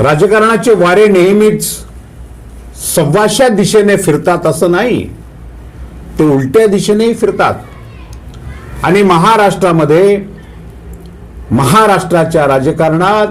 राजकारणाचे वारे नेहमीच सव्वाशा दिशेने फिरतात असं नाही ते उलट्या दिशेनेही फिरतात. आणि महाराष्ट्रामध्ये महाराष्ट्राच्या राजकारणात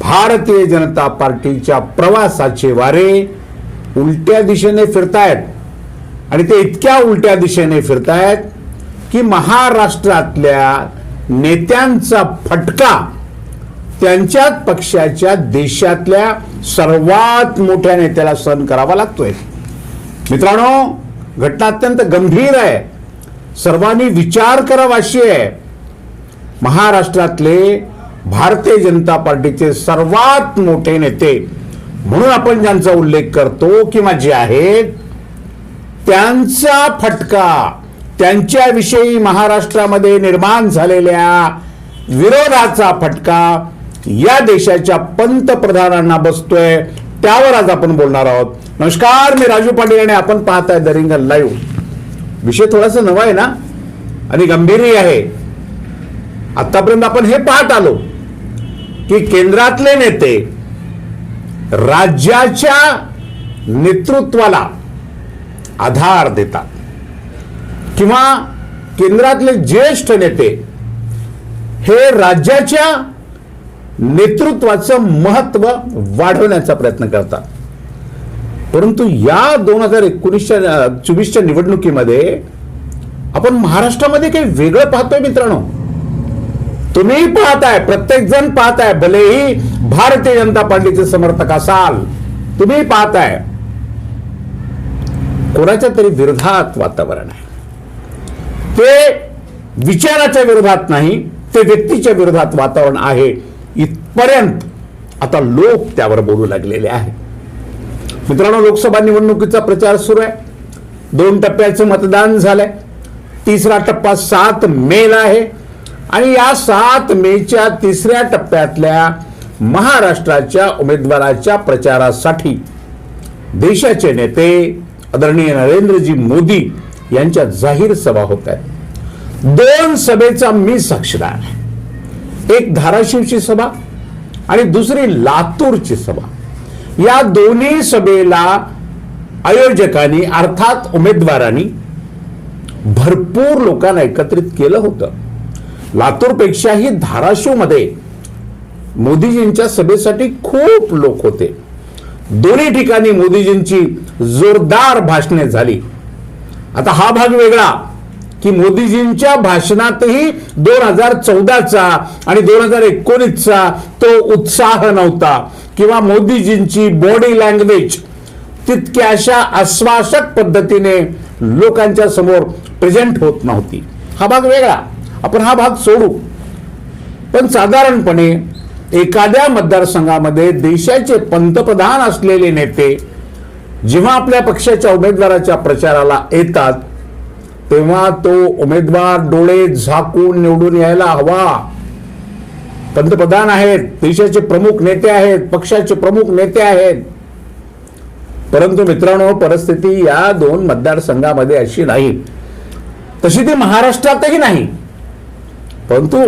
भारतीय जनता पार्टीच्या प्रवासाचे वारे उलट्या दिशेने फिरतायत. आणि ते इतक्या उलट्या दिशेने फिरतायत की महाराष्ट्रातल्या नेत्यांचा फटका त्यांच्याच पक्षाच्या देशातल्या सर्वात मोठ्या नेत्याला सहन करावा लागतोय. मित्रांनो घटना अत्यंत गंभीर आहे. सर्वांनी विचार करावा अशी आहे. महाराष्ट्रातले भारतीय जनता पार्टीचे सर्वात मोठे नेते म्हणून आपण ज्यांचा उल्लेख करतो किंवा जे आहेत त्यांचा फटका त्यांच्याविषयी महाराष्ट्रामध्ये निर्माण झालेल्या विरोधाचा फटका या देशाच्या पंतप्रधानांना बसतोय. त्यावर आज आपण बोलणार आहोत. नमस्कार मी राजू पाटील आणि आपण पाहताय दरिंग लाईव्ह. विषय थोडासा नवा आहे ना? आणि गंभीरही आहे. आतापर्यंत आपण हे पाहत आलो की केंद्रातले नेते राज्याच्या नेतृत्वाला आधार देतात. किंवा केंद्रातले ज्येष्ठ नेते हे राज्याच्या नेतृत्वाचं महत्त्व वाढवण्याचा प्रयत्न करतात. परंतु या दोन हजार एकोणीसच्या चोवीसच्या निवडणुकीमध्ये आपण महाराष्ट्रामध्ये काही वेगळं पाहतोय मित्रांनो. तुम्ही पाहताय प्रत्येक जण पाहताय भलेही भारतीय जनता पार्टीचे समर्थक असाल तुम्ही पाहताय. कोणाच्या तरी विरोधात वातावरण आहे. ते विचाराच्या विरोधात नाही ते व्यक्तीच्या विरोधात वातावरण आहे. पर्यंत. आता लोक त्यावर बोलू लागलेले आहेत. मित्रांनो लोकसभा निवडणुकीचा प्रचार सुरू आहे. दोन टप्प्याचं मतदान झालंय. तिसरा टप्पा सात मेला आहे. आणि या सात मेच्या तिसऱ्या टप्प्यातल्या महाराष्ट्राच्या उमेदवाराच्या प्रचारासाठी देशाचे नेते आदरणीय नरेंद्रजी मोदी यांच्या जाहीर सभा होत आहेत. दोन सभेचा मी साक्षीदार आहे. एक धाराशिवची सभा आणि दुसरी लातूरची सभा. या दोन्ही सभेला आयोजकांनी अर्थात उमेदवारांनी भरपूर लोकांना एकत्रित केलं होतं. लातूरपेक्षाही धाराशिवमध्ये मोदीजींच्या सभेसाठी खूप लोक होते. दोन्ही ठिकाणी मोदीजींची जोरदार भाषणे झाली. आता हा भाग वेगळा. की मोदीजींच्या भाषणातही दोन हजार चौदाचा आणि दोन हजार एकोणीसचा तो उत्साह नव्हता. किंवा मोदीजींची बॉडी लँग्वेज तितक्याशा आश्वासक पद्धतीने लोकांच्या समोर प्रेझेंट होत नव्हती. हा भाग वेगळा. आपण हा भाग सोडू. पण साधारणपणे एखाद्या मतदारसंघामध्ये देशाचे पंतप्रधान असलेले नेते जेव्हा आपल्या पक्षाच्या उमेदवाराच्या प्रचाराला येतात तेव्हा तो उमेदवार डोळे झाकून निवडून यायला हवा. पंतप्रधान आहेत देशाचे प्रमुख नेते आहेत पक्षाचे प्रमुख नेते आहेत. परंतु मित्रांनो परिस्थिती या दोन मतदारसंघामध्ये अशी नाही. तशी ती महाराष्ट्रातही नाही. परंतु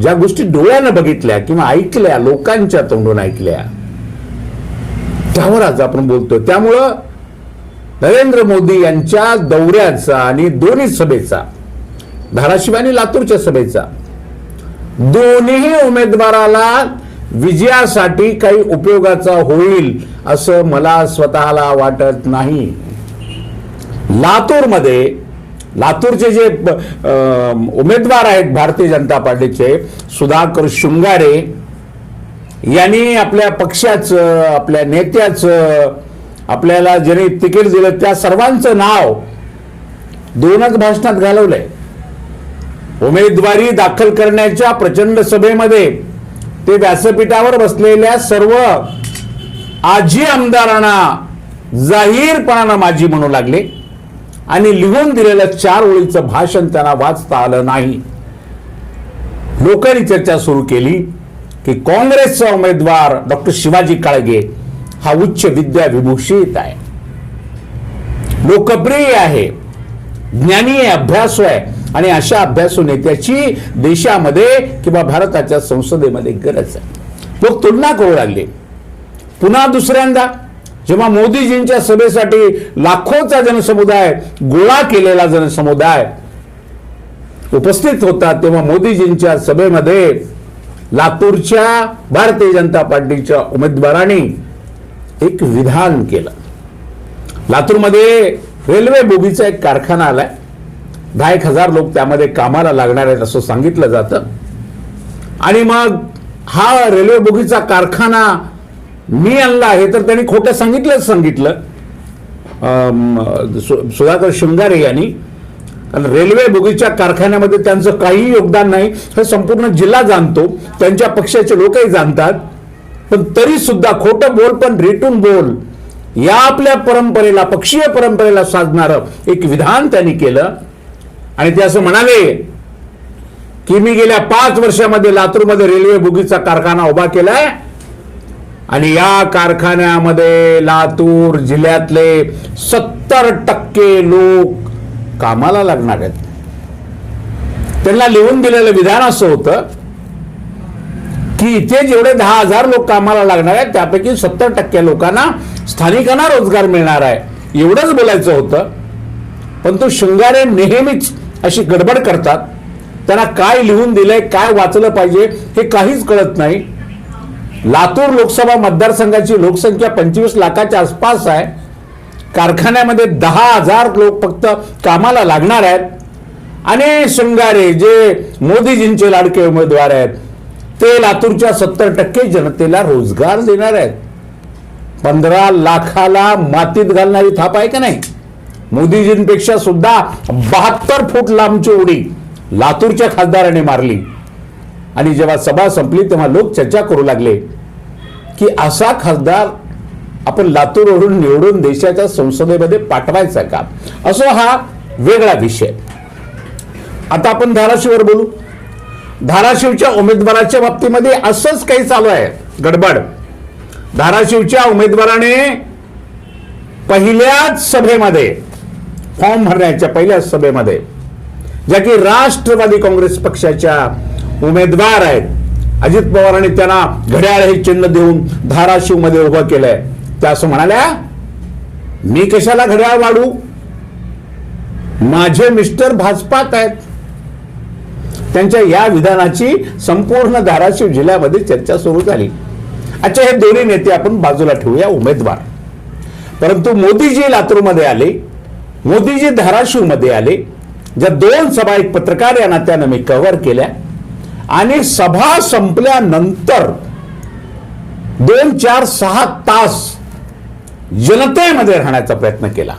ज्या गोष्टी डोळ्यानं बघितल्या किंवा ऐकल्या लोकांच्या तोंडून ऐकल्या त्यावर आज आपण बोलतो त्यामुळं नरेंद्र मोदी यांच्या दौऱ्याचा आणि दोन्ही सभेचा धाराशिव आणि लातूरच्या सभेचा दोन्ही उमेदवाराला विजयासाठी काही उपयोगाचा होईल असं मला स्वतःला वाटत नाही. लातूरमध्ये लातूरचे जे अं, उमेदवार आहेत भारतीय जनता पार्टीचे सुधाकर शृंगारे यांनी आपल्या पक्षाचं आपल्या नेत्याचं आपल्याला ज्यांनी तिकीट दिलं त्या सर्वांचं नाव दोनच भाषणात घालवलंय. उमेदवारी दाखल करण्याच्या प्रचंड सभेमध्ये ते व्यासपीठावर बसलेल्या सर्व आजी आमदारांना जाहीरपणानं माजी म्हणू लागले आणि लिहून दिलेलं चार ओळीचं भाषण त्यांना वाचता आलं नाही. लोकांनी चर्चा सुरू केली की काँग्रेसचा उमेदवार डॉक्टर शिवाजी काळगे हा उच्च विद्या विभूषित आहे. लोकप्रिय आहे. ज्ञानी आहे अभ्यासू आहे. आणि अशा अभ्यासू नेत्याची देशामध्ये किंवा भारताच्या संसदेमध्ये गरज आहे. लोक तुलना करू लागले. पुन्हा दुसऱ्यांदा जेव्हा मोदीजींच्या सभेसाठी लाखोचा जनसमुदाय गोळा केलेला जनसमुदाय उपस्थित होता तेव्हा मोदीजींच्या सभेमध्ये लातूरच्या भारतीय जनता पार्टीच्या उमेदवारांनी एक विधान केलं. लातूरमध्ये रेल्वे बोगीचा एक कारखाना आलाय. दहा एक हजार लोक त्यामध्ये कामाला लागणार आहेत असं सांगितलं जातं. आणि मग हा रेल्वे बोगीचा कारखाना मी आणला आहे तर त्यांनी खोटं सांगितलंच सांगितलं. सु- सुधाकर शृंगारे यांनी. रेल्वे बोगीच्या कारखान्यामध्ये त्यांचं काहीही योगदान नाही. हे संपूर्ण जिल्हा जाणतो त्यांच्या पक्षाचे लोकही जाणतात. पण तरी सुद्धा खोटं बोल पण रेटून बोल या आपल्या परंपरेला पक्षीय परंपरेला साधणारं एक विधान त्यांनी केलं. आणि ते असं म्हणाले की मी गेल्या पाच वर्षामध्ये लातूरमध्ये रेल्वे बोगीचा कारखाना उभा केलाय आणि या कारखान्यामध्ये लातूर जिल्ह्यातले सत्तर टक्के लोक कामाला लागणार आहेत. त्यांना लिहून दिलेलं विधान असं होतं की इथे जेवढे दहा हजार लोक कामाला लागणार आहेत त्यापैकी सत्तर टक्के लोकांना स्थानिकांना रोजगार मिळणार आहे. एवढंच बोलायचं होतं. पण तो शृंगारे नेहमीच अशी गडबड करतात. त्यांना काय लिहून दिलंय काय वाचलं पाहिजे हे काहीच कळत नाही. लातूर लोकसभा मतदारसंघाची लोकसंख्या पंचवीस लाखाच्या आसपास आहे. कारखान्यामध्ये दहा हजार लोक फक्त कामाला लागणार आहेत. आणि शृंगारे जे मोदीजींचे लाडके उमेदवार आहेत ते लातूरच्या सत्तर टक्के जनतेला रोजगार देणार आहेत. पंधरा लाखाला मातीत घालणारी थाप आहे का नाही? मोदीजींपेक्षा सुद्धा बहात्तर फूट लांबची उडी लातूरच्या खासदाराने मारली. आणि जेव्हा सभा संपली तेव्हा लोक चर्चा करू लागले की असा खासदार आपण लातूरवरून निवडून देशाच्या संसदेमध्ये पाठवायचा का? असो हा वेगळा विषय. आता आपण धाराशिववर बोलू. धाराशिवच्या उमेदवाराच्या बाबतीमध्ये असंच काही चालू आहे. गडबड. धाराशिवच्या उमेदवाराने पहिल्याच सभेमध्ये फॉर्म भरण्याच्या पहिल्याच सभेमध्ये ज्या की राष्ट्रवादी काँग्रेस पक्षाच्या उमेदवार आहेत. अजित पवारांनी त्यांना घड्याळ हे चिन्ह देऊन धाराशिवमध्ये उभं केलंय. त्या असं म्हणाल्या मी कशाला घड्याळ वाढू? माझे मिस्टर भाजपात आहेत. त्यांच्या या विधानाची संपूर्ण धाराशिव जिल्ह्यामध्ये चर्चा सुरू झाली. अच्छा हे दोन्ही नेते आपण बाजूला ठेवूया उमेदवार. परंतु मोदीजी लातूरमध्ये आले मोदीजी धाराशिवमध्ये आले ज्या दोन सभा एक पत्रकार या नात्यानं मी कव्हर केल्या आणि सभा संपल्यानंतर दोन चार सहा तास जनतेमध्ये राहण्याचा प्रयत्न केला.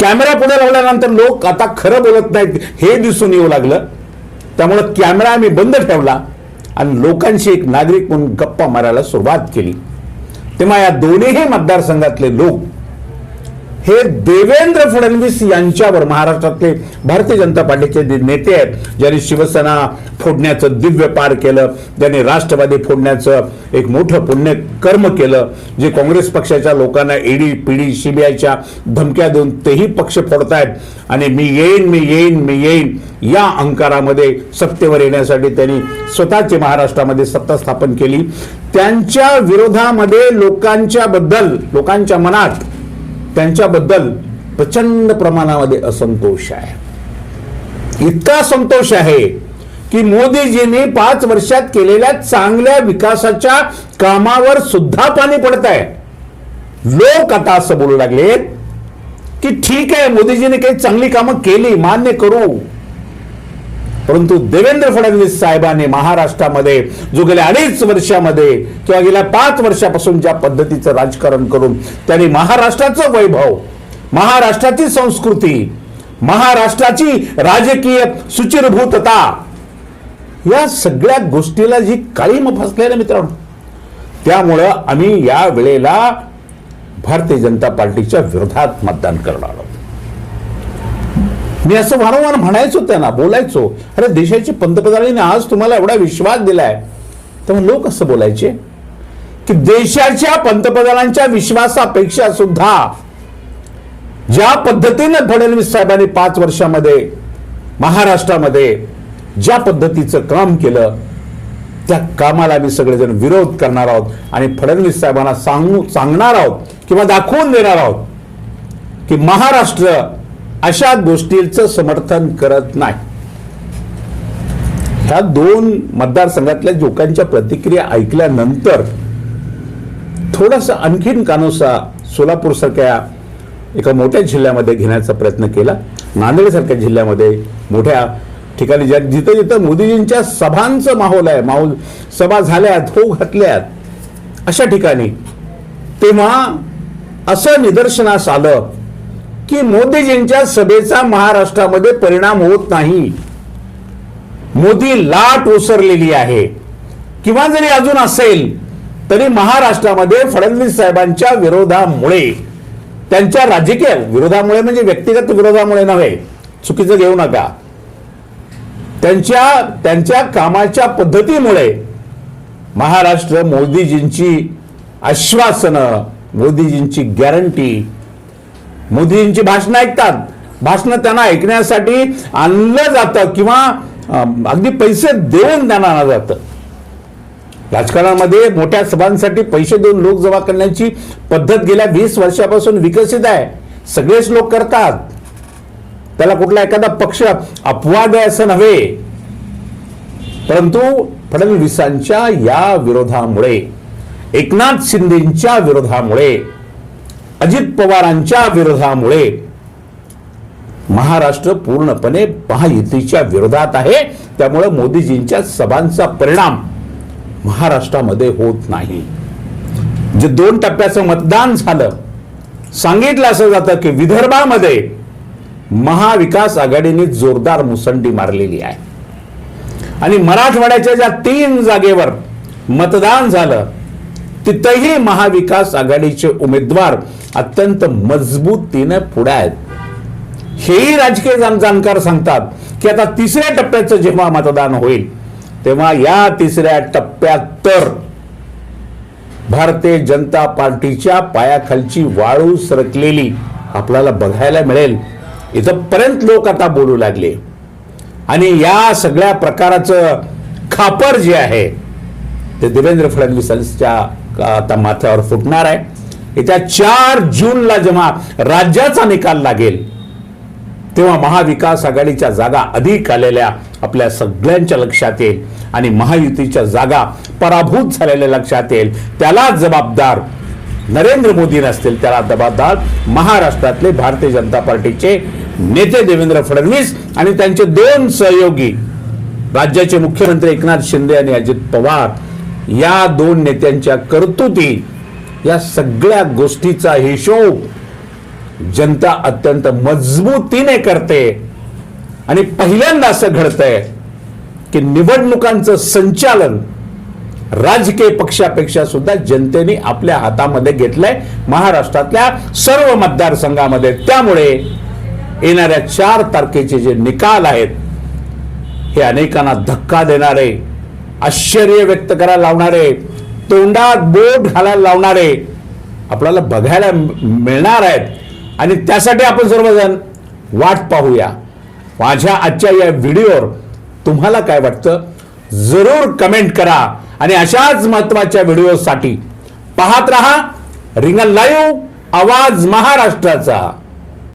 कॅमेरा पुढे लावल्यानंतर लोक आता खरं बोलत नाहीत हे दिसून येऊ लागलं. त्यामुळं कॅमेरा आम्ही बंद ठेवला आणि लोकांशी एक नागरिक म्हणून गप्पा मारायला सुरुवात केली. तेव्हा या दोन्हीही मतदारसंघातले लोक हे देवेंद्र फडणवीस यांच्यावर महाराष्ट्रातले भारतीय जनता पार्टीचे जे नेते आहेत ज्यांनी शिवसेना फोडण्याचं दिव्य पार केलं ज्यांनी राष्ट्रवादी फोडण्याचं एक मोठं पुण्य कर्म केलं जे काँग्रेस पक्षाच्या लोकांना ईडी पीडी सीबीआयच्या धमक्या देऊन तेही पक्ष फोडतायत. आणि मी येईन मी येईन मी येईन या अहंकारामध्ये सत्तेवर येण्यासाठी त्यांनी स्वतःची महाराष्ट्रामध्ये सत्ता स्थापन केली. त्यांच्या विरोधामध्ये लोकांच्या बद्दल लोकांच्या मनात त्यांच्याबद्दल प्रचंड प्रमाणामध्ये असंतोष आहे. इतका संतोष आहे की मोदीजींनी पाच वर्षात केलेल्या चांगल्या विकासाच्या कामावर सुद्धा पाणी पडत आहे. लोक आता असं बोलू लागलेत की ठीक आहे मोदीजींनी काही चांगली कामं केली मान्य करू. परंतु देवेंद्र फडणवीस साहेबांनी महाराष्ट्रामध्ये जो गेल्या अडीच वर्षामध्ये किंवा गेल्या पाच वर्षापासून ज्या पद्धतीचं राजकारण करून त्यांनी महाराष्ट्राचं वैभव महाराष्ट्राची संस्कृती महाराष्ट्राची राजकीय सुचिरभूतता या सगळ्या गोष्टीला जी काळीम फसले ना मित्रांनो त्यामुळं आम्ही या वेळेला भारतीय जनता पार्टीच्या विरोधात मतदान करणार आहोत. मी असं वारंवार म्हणायचो त्यांना बोलायचो. अरे देशाचे पंतप्रधानांनी आज तुम्हाला एवढा विश्वास दिलाय. तेव्हा लोक असं बोलायचे की देशाच्या पंतप्रधानांच्या विश्वासापेक्षा सुद्धा ज्या पद्धतीनं फडणवीस साहेबांनी पाच वर्षामध्ये महाराष्ट्रामध्ये ज्या पद्धतीचं काम केलं त्या कामाला आम्ही सगळेजण विरोध करणार आहोत आणि फडणवीस साहेबांना सांगू सांगणार आहोत किंवा दाखवून देणार आहोत की महाराष्ट्र अशा गोष्टींचं समर्थन करत नाही. ह्या दोन मतदारसंघातल्या लोकांच्या प्रतिक्रिया ऐकल्यानंतर थोडासा आणखीन कानोसा सोलापूरसारख्या एका मोठ्या जिल्ह्यामध्ये घेण्याचा प्रयत्न केला. नांदेडसारख्या जिल्ह्यामध्ये मोठ्या ठिकाणी ज्या जिथं जिथं मोदीजींच्या सभांचं माहोल आहे माहोल सभा झाल्यात हो घातल्यात अशा ठिकाणी तेव्हा असं निदर्शनास आलं की मोदीजींच्या सभेचा महाराष्ट्रामध्ये परिणाम होत नाही. मोदी लाट ओसरलेली आहे. किंवा जरी अजून असेल तरी महाराष्ट्रामध्ये फडणवीस साहेबांच्या विरोधामुळे त्यांच्या राजकीय विरोधामुळे म्हणजे व्यक्तिगत विरोधामुळे नव्हे चुकीचं घेऊ नका. त्यांच्या त्यांच्या कामाच्या पद्धतीमुळे महाराष्ट्र मोदीजींची आश्वासनं मोदीजींची गॅरंटी मोदीजींची भाषणं ऐकतात. भाषणं त्यांना ऐकण्यासाठी आणलं जातं किंवा अगदी पैसे देऊन त्यांना आणलं जातं. राजकारणामध्ये मोठ्या सभांसाठी पैसे देऊन लोक जमा करण्याची पद्धत गेल्या वीस वर्षापासून विकसित आहे. सगळेच लोक करतात. त्याला कुठला एखादा पक्ष अपवाद आहे असं नव्हे. परंतु फडणवीसांच्या या विरोधामुळे एकनाथ शिंदेच्या विरोधामुळे अजित पवारांच्या विरोधामुळे महाराष्ट्र पूर्णपणे महायुतीच्या विरोधात आहे. त्यामुळे मोदीजींच्या सभांचा परिणाम महाराष्ट्रामध्ये होत नाही. जे दोन टप्प्याचं मतदान झालं सांगितलं असं जातं की विदर्भामध्ये महाविकास आघाडीने जोरदार मुसंडी मारलेली आहे. आणि मराठवाड्याच्या ज्या तीन जागेवर मतदान झालं तिथंही महाविकास आघाडीचे उमेदवार अत्यंत मजबूतीने पुढे आहेत. हेही राजकीय जाण- जाणकार सांगतात की आता तिसऱ्या टप्प्याचं जेव्हा मतदान होईल तेव्हा या तिसऱ्या टप्प्यात तर भारतीय जनता पार्टीच्या पायाखालची वाळू सरकलेली आपल्याला बघायला मिळेल. इथंपर्यंत लोक आता बोलू लागले. आणि या सगळ्या प्रकाराचं खापर जे आहे ते देवेंद्र फडणवीसांच्या आता माथ्यावर फुटणार आहे. येत्या चार जूनला जेव्हा राज्याचा निकाल लागेल तेव्हा महाविकास आघाडीच्या जागा अधिक आलेल्या आपल्या सगळ्यांच्या लक्षात येईल आणि महायुतीच्या जागा पराभूत झालेल्या लक्षात येईल. त्याला जबाबदार नरेंद्र मोदी नसतील त्याला जबाबदार महाराष्ट्रातले भारतीय जनता पार्टीचे नेते देवेंद्र फडणवीस आणि त्यांचे दोन सहयोगी राज्याचे मुख्यमंत्री एकनाथ शिंदे आणि अजित पवार या दोन नेत्यांच्या कर्तुती या सगळ्या गोष्टीचा हिशोब जनता अत्यंत मजबूतीने करते. आणि पहिल्यांदा असं घडतंय की निवडणुकांचं संचालन राजकीय पक्षापेक्षा सुद्धा जनतेने आपल्या हातामध्ये घेतलंय. महाराष्ट्रातल्या सर्व मतदारसंघामध्ये. त्यामुळे येणाऱ्या चार तारखेचे जे निकाल आहेत हे अनेकांना धक्का देणारे आश्चर्य व्यक्त करायला लावणारे तोंडात बोट घालायला लावणारे आपल्याला बघायला मिळणार आहेत. आणि त्यासाठी आपण सर्वजण वाट पाहूया. माझ्या आजच्या या व्हिडिओवर तुम्हाला काय वाटतं? जरूर कमेंट करा. आणि अशाच महत्त्वाच्या व्हिडिओसाठी पाहत रहा रिंगण लाईव्ह आवाज महाराष्ट्राचा.